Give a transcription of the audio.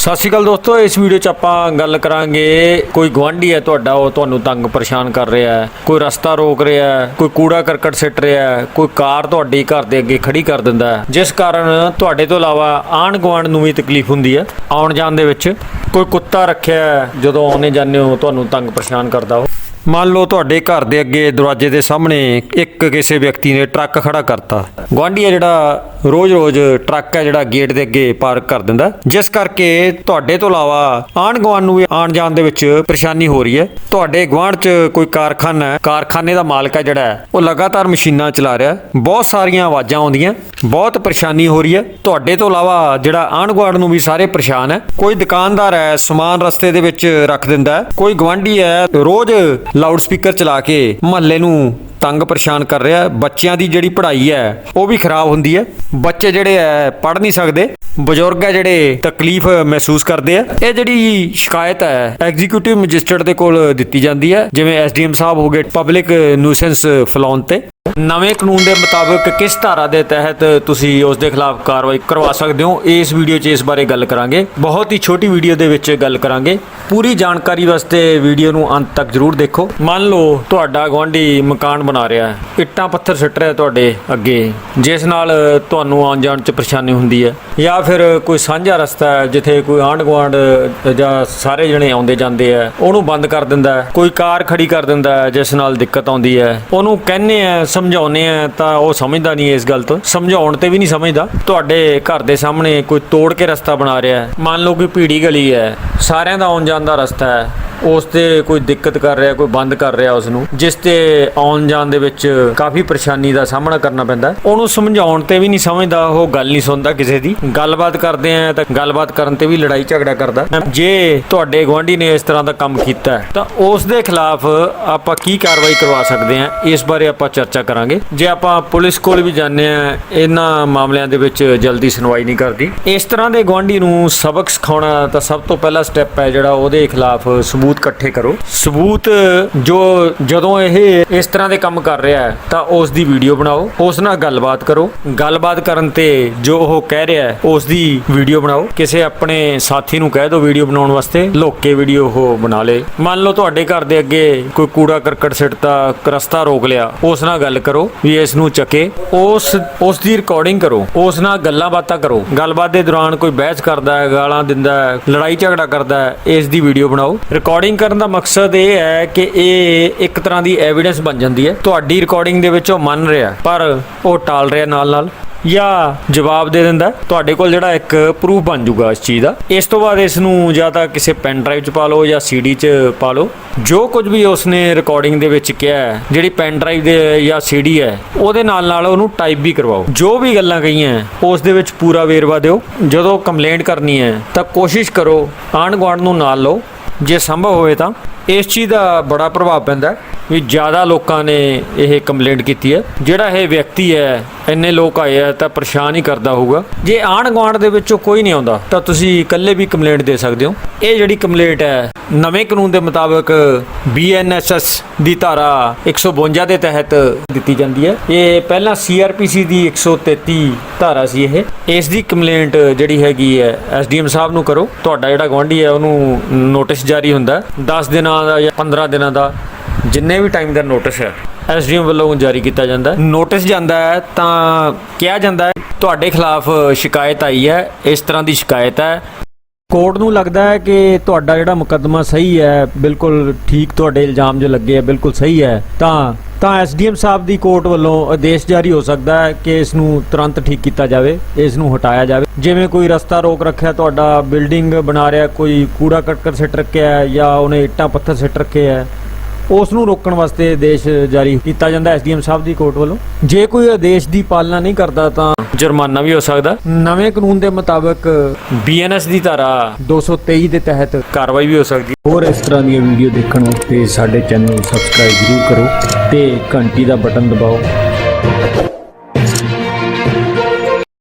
ਸਤਿ ਸ਼੍ਰੀ ਅਕਾਲ ਦੋਸਤੋ, ਇਸ ਵੀਡੀਓ 'ਚ ਆਪਾਂ ਗੱਲ ਕਰਾਂਗੇ ਕੋਈ ਗਵਾਂਢੀ ਹੈ ਤੁਹਾਡਾ, ਉਹ ਤੁਹਾਨੂੰ ਤੰਗ ਪਰੇਸ਼ਾਨ ਕਰ ਰਿਹਾ ਹੈ, ਕੋਈ ਰਸਤਾ ਰੋਕ ਰਿਹਾ ਹੈ, ਕੋਈ ਕੂੜਾ ਕਰਕਟ ਸਿੱਟ ਰਿਹਾ ਹੈ, ਕੋਈ ਕਾਰ ਤੁਹਾਡੀ ਘਰ ਦੇ ਅੱਗੇ ਖੜੀ ਕਰ ਦਿੰਦਾ ਹੈ। ਜਿਸ ਕਾਰਨ ਤੁਹਾਡੇ ਤੋਂ ਇਲਾਵਾ ਆਂਢ ਗੁਆਂਢ ਨੂੰ ਵੀ ਤਕਲੀਫ ਹੁੰਦੀ ਹੈ ਆਉਣ ਜਾਣ ਦੇ ਵਿੱਚ। ਕੋਈ ਕੁੱਤਾ ਰੱਖਿਆ ਜਦੋਂ ਆਉਣੇ ਜਾਂਦੇ ਹੋ, ਤੁਹਾਨੂੰ ਤੰਗ ਪਰੇਸ਼ਾਨ ਕਰਦਾ ਉਹ ਮੰਨ ਲਓ ਤੁਹਾਡੇ ਘਰ ਦੇ ਅੱਗੇ ਦਰਵਾਜ਼ੇ ਦੇ ਸਾਹਮਣੇ ਇੱਕ ਕਿਸੇ ਵਿਅਕਤੀ ਨੇ ਟਰੱਕ ਖੜਾ ਕਰਤਾ। ਗੁਆਂਢੀ ਹੈ ਜਿਹੜਾ ਰੋਜ਼-ਰੋਜ਼ ਟਰੱਕ ਹੈ ਜਿਹੜਾ ਗੇਟ ਦੇ ਅੱਗੇ ਪਾਰਕ ਕਰ ਦਿੰਦਾ। ਜਿਸ ਕਰਕੇ ਤੁਹਾਡੇ ਤੋਂ ਇਲਾਵਾ ਆਂਢ ਗੁਆਂਢ ਨੂੰ ਵੀ ਆਉਣ ਜਾਣ ਦੇ ਵਿੱਚ ਪਰੇਸ਼ਾਨੀ ਹੋ ਰਹੀ ਹੈ। ਤੁਹਾਡੇ ਗੁਆਂਢ 'ਚ ਕੋਈ ਕਾਰਖਾਨਾ ਹੈ, ਕਾਰਖਾਨੇ ਦਾ ਮਾਲਕ ਹੈ ਜਿਹੜਾ ਉਹ ਲਗਾਤਾਰ ਮਸ਼ੀਨਾਂ ਚਲਾ ਰਿਹਾ ਬਹੁਤ ਸਾਰੀਆਂ ਆਵਾਜ਼ਾਂ ਆਉਂਦੀਆਂ, ਬਹੁਤ ਪਰੇਸ਼ਾਨੀ ਹੋ ਰਹੀ ਹੈ। ਤੁਹਾਡੇ ਤੋਂ ਇਲਾਵਾ ਜਿਹੜਾ ਆਂਢ ਗੁਆਂਢ ਨੂੰ ਵੀ ਸਾਰੇ ਪਰੇਸ਼ਾਨ ਹੈ। ਕੋਈ ਦੁਕਾਨਦਾਰ ਹੈ, ਸਮਾਨ ਰਸਤੇ ਦੇ ਵਿੱਚ ਰੱਖ ਦਿੰਦਾ ਕੋਈ ਗਵਾਂਢੀ ਹੈ, ਰੋਜ਼ ਲਾਊਡ ਸਪੀਕਰ ਚਲਾ ਕੇ ਮਹੱਲੇ ਨੂੰ ਤੰਗ ਪਰੇਸ਼ਾਨ ਕਰ ਰਿਹਾ ਹੈ। ਬੱਚਿਆਂ ਦੀ ਜਿਹੜੀ ਪੜ੍ਹਾਈ ਹੈ, ਉਹ ਵੀ ਖਰਾਬ ਹੁੰਦੀ ਹੈ। ਬੱਚੇ ਜਿਹੜੇ ਹੈ, ਪੜ੍ਹ ਨਹੀਂ ਸਕਦੇ। ਬਜ਼ੁਰਗ ਹੈ ਜਿਹੜੇ ਤਕਲੀਫ ਮਹਿਸੂਸ ਕਰਦੇ ਆ ਇਹ ਜਿਹੜੀ ਸ਼ਿਕਾਇਤ ਹੈ ਐਗਜ਼ੀਕਿਊਟਿਵ ਮੈਜਿਸਟਰੇਟ ਦੇ ਕੋਲ ਦਿੱਤੀ ਜਾਂਦੀ ਹੈ। ਜਿਵੇਂ ਐਸਡੀਐਮ ਸਾਹਿਬ ਹੋ ਗਏ ਪਬਲਿਕ ਨੂਸੈਂਸ ਫਲਾਉਣ ਤੇ। ਨਵੇਂ ਕਾਨੂੰਨ ਦੇ ਮੁਤਾਬਕ ਕਿਸ ਧਾਰਾ ਦੇ ਤਹਿਤ ਤੁਸੀਂ ਉਸ ਦੇ ਖਿਲਾਫ ਕਾਰਵਾਈ ਕਰਵਾ ਸਕਦੇ ਹੋ? ਇਸ ਵੀਡੀਓ 'ਚ ਇਸ ਬਾਰੇ ਗੱਲ ਕਰਾਂਗੇ। ਬਹੁਤ ਹੀ ਛੋਟੀ ਵੀਡੀਓ ਦੇ ਵਿੱਚ ਗੱਲ ਕਰਾਂਗੇ। ਪੂਰੀ ਜਾਣਕਾਰੀ ਵਾਸਤੇ ਵੀਡੀਓ ਨੂੰ ਅੰਤ ਤੱਕ ਜ਼ਰੂਰ ਦੇਖੋ। ਮੰਨ ਲਓ ਤੁਹਾਡਾ ਗੁਆਂਢੀ ਮਕਾਨ ਬਣਾ ਰਿਹਾ ਹੈ। ਇੱਟਾਂ ਪੱਥਰ ਸਿੱਟ ਰਿਹਾ ਤੁਹਾਡੇ ਅੱਗੇ। ਜਿਸ ਨਾਲ ਤੁਹਾਨੂੰ ਆਉਣ ਜਾਣ 'ਚ ਪਰੇਸ਼ਾਨੀ ਹੁੰਦੀ ਹੈ। ਜਾਂ ਫਿਰ ਕੋਈ ਸਾਂਝਾ ਰਸਤਾ ਹੈ, ਜਿੱਥੇ ਕੋਈ ਆਂਢ ਗੁਆਂਢ ਜਾਂ ਸਾਰੇ ਜਣੇ ਆਉਂਦੇ ਜਾਂਦੇ ਆ ਉਹਨੂੰ ਬੰਦ ਕਰ ਦਿੰਦਾ ਹੈ। ਕੋਈ ਕਾਰ ਖੜੀ ਕਰ ਦਿੰਦਾ ਹੈ, ਜਿਸ ਨਾਲ ਦਿੱਕਤ ਆਉਂਦੀ ਹੈ। ਉਹਨੂੰ ਕਹਿੰਨੇ ਆ ਸਮਝਾਉਨੇ ਆ ਤਾਂ ਉਹ ਸਮਝਦਾ ਨਹੀਂ ਇਸ ਗੱਲ ਤੋਂ। ਸਮਝਾਉਣ ਤੇ ਵੀ ਨਹੀਂ ਸਮਝਦਾ। ਤੁਹਾਡੇ ਘਰ ਦੇ ਸਾਹਮਣੇ ਕੋਈ ਤੋੜ ਕੇ ਰਸਤਾ ਬਣਾ ਰਿਹਾ ਹੈ। ਮੰਨ ਲਓ ਕਿ ਭੀੜੀ ਗਲੀ ਹੈ। ਸਾਰਿਆਂ ਦਾ ਆਉਣ ਜਾਣ ਦਾ ਰਸਤਾ ਹੈ। ਉਸ ਤੇ ਕੋਈ ਦਿੱਕਤ ਕਰ ਰਿਹਾ, ਕੋਈ ਬੰਦ ਕਰ ਰਿਹਾ ਉਸ ਨੂੰ ਜਿਸ ਤੇ ਆਉਣ ਜਾਣ ਦੇ ਵਿੱਚ ਕਾਫੀ ਪਰੇਸ਼ਾਨੀ ਦਾ ਸਾਹਮਣਾ ਕਰਨਾ ਪੈਂਦਾ। ਉਹਨੂੰ ਸਮਝਾਉਣ ਤੇ ਵੀ ਨਹੀਂ ਸਮਝਦਾ, ਉਹ ਗੱਲ ਨਹੀਂ ਸੁਣਦਾ ਕਿਸੇ ਦੀ। ਗੱਲਬਾਤ ਕਰਦੇ ਆ ਤਾਂ ਗੱਲਬਾਤ ਕਰਨ ਤੇ ਵੀ ਲੜਾਈ ਝਗੜਾ ਕਰਦਾ। ਜੇ ਤੁਹਾਡੇ ਗੁਆਂਢੀ ਨੇ ਇਸ ਤਰ੍ਹਾਂ ਦਾ ਕੰਮ ਕੀਤਾ ਤਾਂ ਉਸ ਦੇ ਖਿਲਾਫ ਆਪਾਂ ਕੀ ਕਾਰਵਾਈ ਕਰਵਾ ਸਕਦੇ ਹਾਂ ਇਸ ਬਾਰੇ ਆਪਾਂ ਚਰਚਾ ਕਰਾਂਗੇ। ਜੇ ਆਪਾਂ ਪੁਲਿਸ ਕੋਲ ਵੀ ਜਾਂਦੇ ਆ, ਇਹਨਾਂ ਮਾਮਲਿਆਂ ਦੇ ਵਿੱਚ ਜਲਦੀ ਸੁਣਵਾਈ ਨਹੀਂ ਕਰਦੀ। ਇਸ ਤਰ੍ਹਾਂ ਦੇ ਗੁਆਂਢੀ ਨੂੰ ਸਬਕ ਸਿਖਾਉਣਾ ਤਾਂ ਸਭ ਤੋਂ ਪਹਿਲਾ ਸਟੈਪ ਹੈ ਜਿਹੜਾ ਉਹਦੇ ਖਿਲਾਫ ਸਮੂਹ ਸਬੂਤ ਇਕੱਠੇ ਕਰੋ। ਸਬੂਤ ਜੋ ਜਦੋਂ ਇਹ ਇਸ ਤਰ੍ਹਾਂ ਦੇ ਕੰਮ ਕਰ ਰਿਹਾ ਹੈ, ਤਾਂ ਉਸ ਦੀ ਵੀਡੀਓ ਬਣਾਓ, ਉਸ ਨਾਲ ਗੱਲਬਾਤ ਕਰੋ। ਗੱਲਬਾਤ ਕਰਨ ਤੇ ਜੋ ਉਹ ਕਹਿ ਰਿਹਾ ਹੈ, ਉਸ ਦੀ ਵੀਡੀਓ ਬਣਾਓ। ਕਿਸੇ ਆਪਣੇ ਸਾਥੀ ਨੂੰ ਕਹਿ ਦਿਓ ਵੀਡੀਓ ਬਣਾਉਣ ਵਾਸਤੇ, ਲੋਕੇ ਵੀਡੀਓ ਉਹ ਬਣਾ ਲੇ। ਮੰਨ ਲਓ ਤੁਹਾਡੇ ਘਰ ਦੇ ਅੱਗੇ ਕੋਈ ਕੂੜਾ ਕਰਕਟ ਸਿੱਟਦਾ, ਰਸਤਾ ਰੋਕ ਲਿਆ, ਉਸ ਨਾਲ ਗੱਲ ਕਰੋ ਵੀ ਇਸ ਨੂੰ ਚੱਕੇ। ਉਸ ਉਸ ਦੀ ਰਿਕਾਰਡਿੰਗ ਕਰੋ, ਉਸ ਨਾਲ ਗੱਲਾਂ ਬਾਤਾਂ ਕਰੋ। ਗੱਲਬਾਤ ਦੇ ਦੌਰਾਨ ਕੋਈ ਬਹਿਸ ਕਰਦਾ ਹੈ, ਗਾਲਾਂ ਦਿੰਦਾ ਹੈ, ਲੜਾਈ ਝਗੜਾ ਕਰਦਾ ਹੈ, ਇਸ ਦੀ ਵੀਡੀਓ ਬਣਾਓ। ਰਿਕਾਰਡਿੰਗ ਕਰਨ ਦਾ ਮਕਸਦ ਇਹ ਹੈ ਕਿ ਇਹ ਇੱਕ ਤਰ੍ਹਾਂ ਦੀ ਐਵੀਡੈਂਸ ਬਣ ਜਾਂਦੀ ਹੈ। ਤੁਹਾਡੀ ਰਿਕਾਰਡਿੰਗ ਦੇ ਵਿੱਚ ਉਹ ਮੰਨ ਰਿਹਾ, ਪਰ ਉਹ ਟਾਲ ਰਿਹਾ ਨਾਲ ਨਾਲ ਜਾਂ ਜਵਾਬ ਦੇ ਦਿੰਦਾ। ਤੁਹਾਡੇ ਕੋਲ ਜਿਹੜਾ ਇੱਕ ਪ੍ਰੂਫ ਬਣ ਜੂਗਾ ਇਸ ਚੀਜ਼ ਦਾ। ਇਸ ਤੋਂ ਬਾਅਦ ਇਸ ਨੂੰ ਜਾਂ ਤਾਂ ਕਿਸੇ ਪੈਨ ਡਰਾਈਵ 'ਚ ਪਾ ਲਓ ਜਾਂ ਸੀਡੀ 'ਚ ਪਾ ਲਓ। ਜੋ ਕੁਝ ਵੀ ਉਸਨੇ ਰਿਕਾਰਡਿੰਗ ਦੇ ਵਿੱਚ ਕਿਹਾ ਜਿਹੜੀ ਪੈਨ ਡਰਾਈਵ ਦੇ ਜਾਂ ਸੀਡੀ ਹੈ, ਉਹਦੇ ਨਾਲ ਨਾਲ ਉਹਨੂੰ ਟਾਈਪ ਵੀ ਕਰਵਾਓ। ਜੋ ਵੀ ਗੱਲਾਂ ਕਹੀਆਂ, ਉਸ ਦੇ ਵਿੱਚ ਪੂਰਾ ਵੇਰਵਾ ਦਿਓ। ਜਦੋਂ ਕੰਪਲੇਂਟ ਕਰਨੀ ਹੈ, ਤਾਂ ਕੋਸ਼ਿਸ਼ ਕਰੋ ਆਂਢ ਗੁਆਂਢ ਨੂੰ ਨਾਲ ਲਓ। ਜੇ ਸੰਭਵ ਹੋਵੇ ਤਾਂ ਇਸ ਚੀਜ਼ ਦਾ ਬੜਾ ਪ੍ਰਭਾਵ ਪੈਂਦਾ ਵੀ ਜ਼ਿਆਦਾ ਲੋਕਾਂ ਨੇ ਇਹ ਕੰਪਲੇਂਟ ਕੀਤੀ ਹੈ। ਜਿਹੜਾ ਇਹ ਵਿਅਕਤੀ ਹੈ, ਇੰਨੇ ਲੋਕ ਆਏ ਆ ਤਾਂ ਪਰੇਸ਼ਾਨ ਹੀ ਕਰਦਾ ਹੋਊਗਾ। ਜੇ ਆਂਢ ਗੁਆਂਢ ਦੇ ਵਿੱਚੋਂ ਕੋਈ ਨਹੀਂ ਆਉਂਦਾ, ਤਾਂ ਤੁਸੀਂ ਇਕੱਲੇ ਵੀ ਕੰਪਲੇਂਟ ਦੇ ਸਕਦੇ ਹੋ। ਇਹ ਜਿਹੜੀ ਕੰਪਲੇਂਟ ਹੈ, ਨਵੇਂ ਕਾਨੂੰਨ ਦੇ ਮੁਤਾਬਕ ਬੀਐਨਐਸਐਸ ਦੀ ਧਾਰਾ 152 ਦੇ ਤਹਿਤ ਦਿੱਤੀ ਜਾਂਦੀ ਹੈ। ਇਹ ਪਹਿਲਾਂ ਸੀਆਰਪੀਸੀ ਦੀ 133 ਧਾਰਾ ਸੀ ਇਹ। ਇਸ ਦੀ ਕੰਪਲੇਂਟ ਜਿਹੜੀ ਹੈਗੀ ਹੈ ਐਸਡੀਐਮ ਸਾਹਿਬ ਨੂੰ ਕਰੋ। ਤੁਹਾਡਾ ਜਿਹੜਾ ਗੁਆਂਢੀ ਹੈ, ਉਹਨੂੰ ਨੋਟਿਸ ਜਾਰੀ ਹੁੰਦਾ 10 ਦਿਨਾਂ ਦਾ ਜਾਂ 15 ਦਿਨਾਂ ਦਾ ਜਿੰਨੇ ਵੀ ਟਾਈਮ ਦਾ ਨੋਟਿਸ ਹੈ ਐਸਡੀਐਮ ਵੱਲੋਂ ਜਾਰੀ ਕੀਤਾ ਜਾਂਦਾ ਹੈ। ਨੋਟਿਸ ਜਾਂਦਾ ਹੈ ਤਾਂ ਕਿਹਾ ਜਾਂਦਾ ਹੈ ਤੁਹਾਡੇ ਖਿਲਾਫ ਸ਼ਿਕਾਇਤ ਆਈ ਹੈ ਇਸ ਤਰ੍ਹਾਂ ਦੀ ਸ਼ਿਕਾਇਤ ਹੈ। ਕੋਰਟ ਨੂੰ ਲੱਗਦਾ ਹੈ ਕਿ ਤੁਹਾਡਾ ਜਿਹੜਾ ਮੁਕੱਦਮਾ ਸਹੀ ਹੈ ਬਿਲਕੁਲ ਠੀਕ ਤੁਹਾਡੇ ਇਲਜ਼ਾਮ ਜੋ ਲੱਗੇ ਆ ਬਿਲਕੁਲ ਸਹੀ ਹੈ ਤਾਂ ਤਾਂ ਐਸਡੀਐਮ ਸਾਹਿਬ ਦੀ ਕੋਰਟ ਵੱਲੋਂ ਆਦੇਸ਼ ਜਾਰੀ ਹੋ ਸਕਦਾ ਹੈ ਕਿ ਇਸ ਨੂੰ ਤੁਰੰਤ ਠੀਕ ਕੀਤਾ ਜਾਵੇ, ਇਸ ਨੂੰ ਹਟਾਇਆ ਜਾਵੇ। ਜਿਵੇਂ ਕੋਈ ਰਸਤਾ ਰੋਕ ਰੱਖਿਆ, ਤੁਹਾਡਾ ਬਿਲਡਿੰਗ ਬਣਾ ਰਿਹਾ, ਕੋਈ ਕੂੜਾ ਕਰਕਟ ਸਿੱਟ ਰੱਖਿਆ ਜਾਂ ਉਹਨੇ ਇੱਟਾਂ ਪੱਥਰ ਸਿੱਟ ਰੱਖੇ ਹੈ ਉਸ ਨੂੰ ਰੋਕਣ ਵਾਸਤੇ ਆਦੇਸ਼ ਜਾਰੀ ਕੀਤਾ ਜਾਂਦਾ ਐਸਡੀਐਮ ਸਾਹਿਬ ਦੀ ਕੋਰਟ ਵੱਲੋਂ। ਜੇ ਕੋਈ ਆਦੇਸ਼ ਦੀ ਪਾਲਣਾ ਨਹੀਂ ਕਰਦਾ ਤਾਂ ਜੁਰਮਾਨਾ ਵੀ ਹੋ ਸਕਦਾ। ਨਵੇਂ ਕਾਨੂੰਨ ਦੇ ਮੁਤਾਬਕ ਬੀਐਨਐਸ ਦੀ ਧਾਰਾ 223 ਦੇ ਤਹਿਤ ਕਾਰਵਾਈ ਵੀ ਹੋ ਸਕਦੀ। ਹੋਰ ਇਸ ਤਰ੍ਹਾਂ ਦੀਆਂ ਵੀਡੀਓ ਦੇਖਣ ਵਾਸਤੇ ਸਾਡੇ ਚੈਨਲ ਨੂੰ ਸਬਸਕ੍ਰਾਈਬ ਜ਼ਰੂਰ ਕਰੋ ਤੇ ਘੰਟੀ ਦਾ ਬਟਨ ਦਬਾਓ।